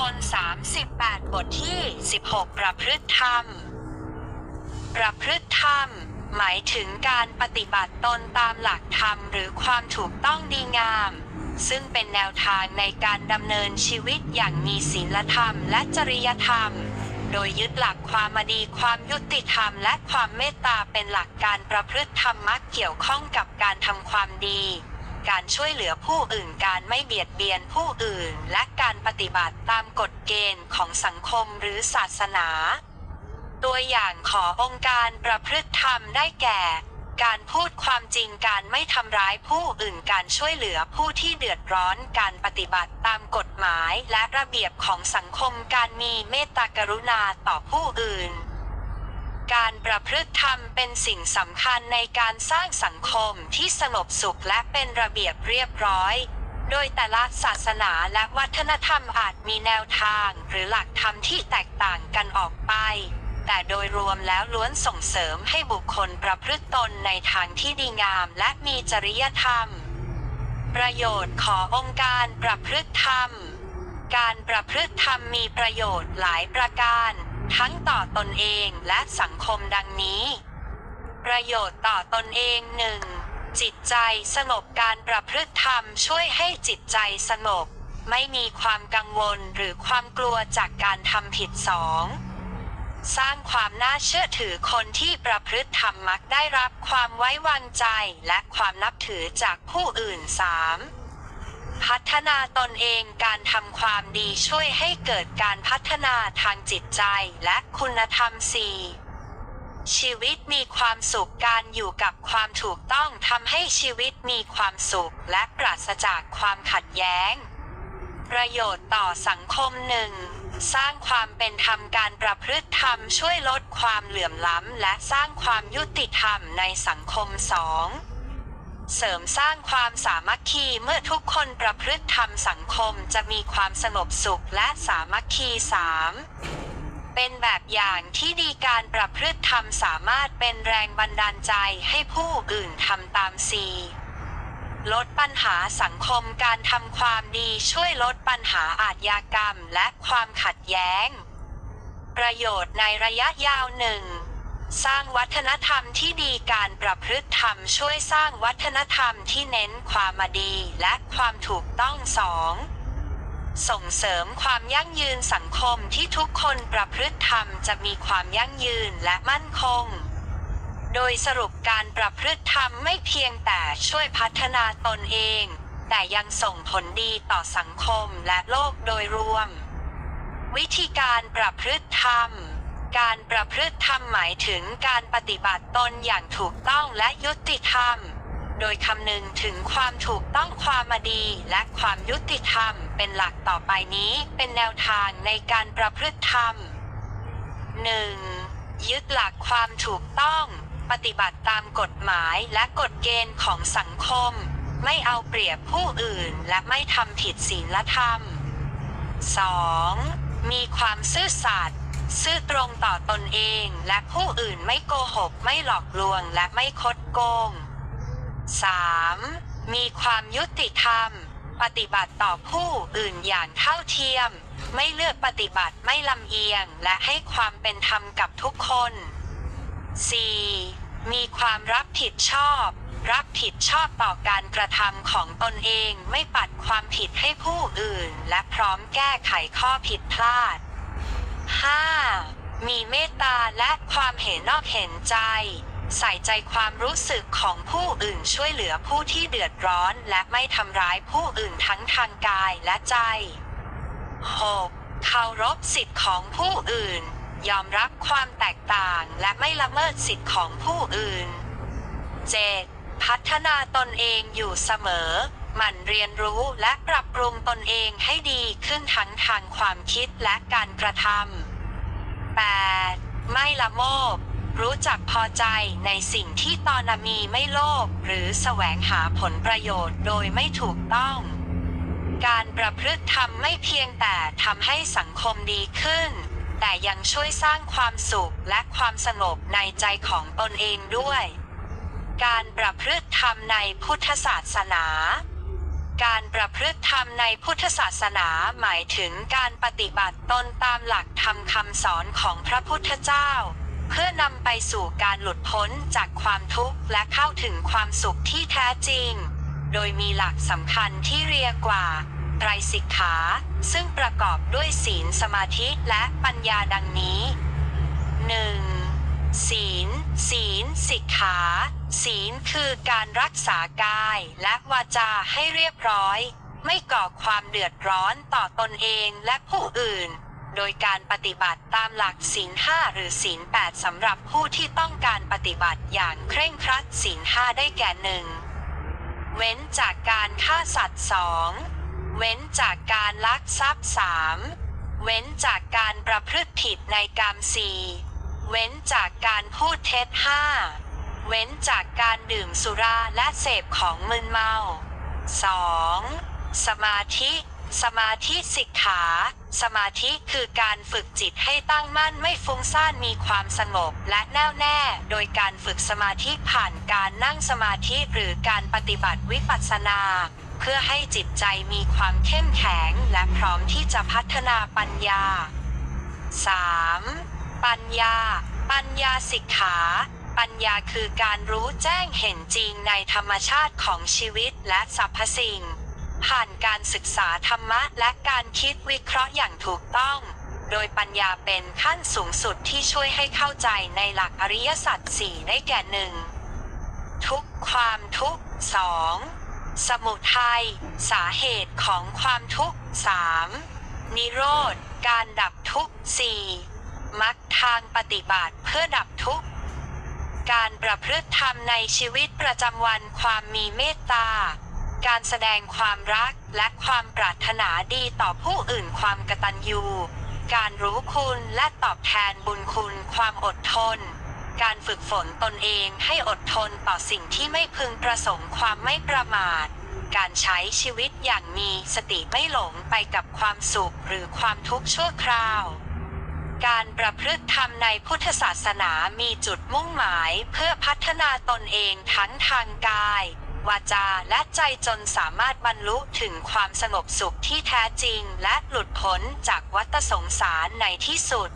คน38 บทที่ 16 ประพฤติธรรม ประพฤติธรรม หมายถึงการปฏิบัติตนตามหลักธรรมหรือความถูกต้องดีงาม ซึ่งเป็นแนวทางในการดำเนินชีวิตอย่างมีศีลธรรมและจริยธรรม โดยยึดหลักความดีความยุติธรรมและความเมตตาเป็นหลักการประพฤติธรรมะเกี่ยวข้องกับการทำความดี การช่วยเหลือผู้อื่นการไม่เบียดเบียนผู้อื่น และการปฏิบัติตามกฎเกณฑ์ของสังคมหรือศาสนา ตัวอย่างขอองค์การประพฤติธรรมได้แก่ การพูดความจริงการไม่ทำร้ายผู้อื่นการช่วยเหลือผู้ที่เดือดร้อนการปฏิบัติตามกฎหมายและระเบียบของสังคมการมีเมตตากรุณาต่อผู้อื่น การประพฤติธรรมเป็นสิ่งสำคัญในการสร้างสังคมที่สงบสุขและเป็นระเบียบเรียบร้อย โดยแต่ละศาสนาและวัฒนธรรมอาจมีแนวทางหรือหลักธรรมที่แตกต่างกันออกไป แต่โดยรวมแล้วล้วนส่งเสริมให้บุคคลประพฤติตนในทางที่ดีงามและมีจริยธรรม ประโยชน์ขององค์การประพฤติธรรม การประพฤติธรรมมีประโยชน์หลายประการ ทั้งต่อตนเองและสังคมดังนี้ ประโยชน์ต่อตนเองหนึ่งจิตใจสงบการประพฤติธรรมช่วยให้จิตใจสงบไม่มีความกังวลหรือความกลัวจากการทำผิดสองสร้างความน่าเชื่อถือคนที่ประพฤติธรรมมักได้รับความไว้วางใจและความนับถือจากผู้อื่น 3. พัฒนาตนเองการทำความดีช่วยให้เกิดการพัฒนาทางจิตใจและคุณธรรม 4. ชีวิตมีความสุขการอยู่กับความถูกต้องทำให้ชีวิตมีความสุขและปราศจากความขัดแย้ง ประโยชน์ต่อสังคมหนึ่งสร้างความเป็นธรรมการประพฤติธรรมช่วยลดความเหลื่อมล้ำและสร้างความยุติธรรมในสังคมสอง เสริมสร้างความสามัคคีเมื่อทุกคนประพฤติธรรมสังคมจะมีความสงบสุขและสามัคคีสามเป็นแบบอย่างที่ดีการประพฤติธรรมสามารถเป็นแรงบันดาลใจให้ผู้อื่นทำตามสีลดปัญหาสังคมการทำความดีช่วยลดปัญหาอาทยากรรมและความขัดแย้ง ประโยชน์ในระยะยาวหนึ่ง สร้างวัฒนธรรมที่ดีการประพฤติธรรมช่วยสร้างวัฒนธรรมที่เน้นความมาดีและความถูกต้องสองส่งเสริมความยั่งยืนสังคมที่ทุกคนประพฤติธรรมจะมีความยั่งยืนและมั่นคง โดยสรุปการประพฤติธรรมไม่เพียงแต่ช่วยพัฒนาตนเอง แต่ยังส่งผลดีต่อสังคมและโลกโดยรวม วิธีการประพฤติธรรม การประพฤติธรรมหมายถึงการปฏิบัติตนอย่างถูกต้องและยุติธรรม โดยคำนึงถึงความถูกต้องความมาดีและความยุติธรรมเป็นหลักต่อไปนี้เป็นแนวทางในการประพฤติธรรม 1. ยึดหลักความถูกต้อง ปฏิบัติตามกฎหมายและกฎเกณฑ์ของสังคม ไม่เอาเปรียบผู้อื่นและไม่ทำผิดศีลธรรม 2. มีความซื่อสัตย์ ซื่อตรงต่อตนเองและผู้อื่นไม่โกหก ไม่หลอกลวงและไม่คดโกง 3. มีความยุติธรรม ปฏิบัติต่อผู้อื่นอย่างเท่าเทียม ไม่เลือกปฏิบัติไม่ลำเอียงและให้ความเป็นธรรมกับทุกคน 4. มีความรับผิดชอบ รับผิดชอบต่อการกระทำของตนเองไม่ปัดความผิดให้ผู้อื่น และพร้อมแก้ไขข้อผิดพลาด 5. มีเมตตาและความเห็นนอกเห็นใจ ใส่ใจความรู้สึกของผู้อื่นช่วยเหลือผู้ที่เดือดร้อนและไม่ทำร้ายผู้อื่นทั้งทางกายและใจ 6. เคารพสิทธิ์ของผู้อื่น ยอมรับความแตกต่างและไม่ละเมิดสิทธิ์ของผู้อื่น 7. พัฒนาตนเองอยู่เสมอหมั่นเรียนรู้และปรับปรุงตนเองให้ดีขึ้นทั้งทางความคิดและการกระทำ 8. ไม่ละโมบ รู้จักพอใจในสิ่งที่ตอนมีไม่โลภหรือแสวงหาผลประโยชน์โดยไม่ถูกต้อง การประพฤติธรรมไม่เพียงแต่ทำให้สังคมดีขึ้น แต่ยังช่วยสร้างความสุขและความสงบในใจของตนเองด้วย การประพฤติธรรมในพุทธศาสนา การประพฤติธรรมในพุทธศาสนาหมายถึงการปฏิบัติตนตามหลักธรรมคำสอนของพระพุทธเจ้า เพื่อนำไปสู่การหลุดพ้นจากความทุกข์และเข้าถึงความสุขที่แท้จริง โดยมีหลักสำคัญที่เรียกว่าไตรสิกขา ซึ่งประกอบด้วยศีลสมาธิและปัญญาดังนี้ 1. ศีล ศีลสิกขา ศีลคือการรักษากายและวาจาให้เรียบร้อย ไม่ก่อความเดือดร้อนต่อตนเองและผู้อื่น โดยการปฏิบัติตามหลักศีลห้าหรือศีลแปดสำหรับผู้ที่ต้องการปฏิบัติอย่างเคร่งครัดศีลห้าได้แก่หนึ่งเว้นจากการฆ่าสัตว์สองเว้นจากการลักทรัพย์สามเว้นจากการประพฤติผิดในกรรมสี่เว้นจากการพูดเท็จห้า เว้นจากการดื่มสุราและเสพของมึนเมา 2. สมาธิ สมาธิสิกขา สมาธิคือการฝึกจิตให้ตั้งมั่นไม่ฟุ้งซ่านมีความสงบและแน่วแน่ โดยการฝึกสมาธิผ่านการนั่งสมาธิหรือการปฏิบัติวิปัสสนา เพื่อให้จิตใจมีความเข้มแข็งและพร้อมที่จะพัฒนาปัญญา 3. ปัญญา ปัญญาสิกขา ปัญญาคือการรู้แจ้งเห็นจริงในธรรมชาติของชีวิตและสรรพสิ่ง ผ่านการศึกษาธรรมะและการคิดวิเคราะห์อย่างถูกต้อง โดยปัญญาเป็นขั้นสูงสุดที่ช่วยให้เข้าใจในหลักอริยสัจสี่ได้แก่หนึ่งทุกความทุกข์สองสมุทัยสาเหตุของความทุกข์สามนิโรธ การดับทุกข์สี่มรรคทางปฏิบัติเพื่อดับทุกข์ การประพฤติธรรมในชีวิตประจำวันความมีเมตตา การแสดงความรักและความปรารถนาดีต่อผู้อื่นความกตัญญูการรู้คุณและตอบแทนบุญคุณความอดทน การฝึกฝนตนเองให้อดทนต่อสิ่งที่ไม่พึงประสงค์ความไม่ประมาท การใช้ชีวิตอย่างมีสติไม่หลงไปกับความสุขหรือความทุกข์ชั่วคราว การประพฤติธรรมในพุทธศาสนามีจุดมุ่งหมายเพื่อพัฒนาตนเองทั้งทางกาย วาจาและใจจนสามารถบรรลุถึงความสงบสุขที่แท้จริงและหลุดพ้นจากวัฏสงสารในที่สุด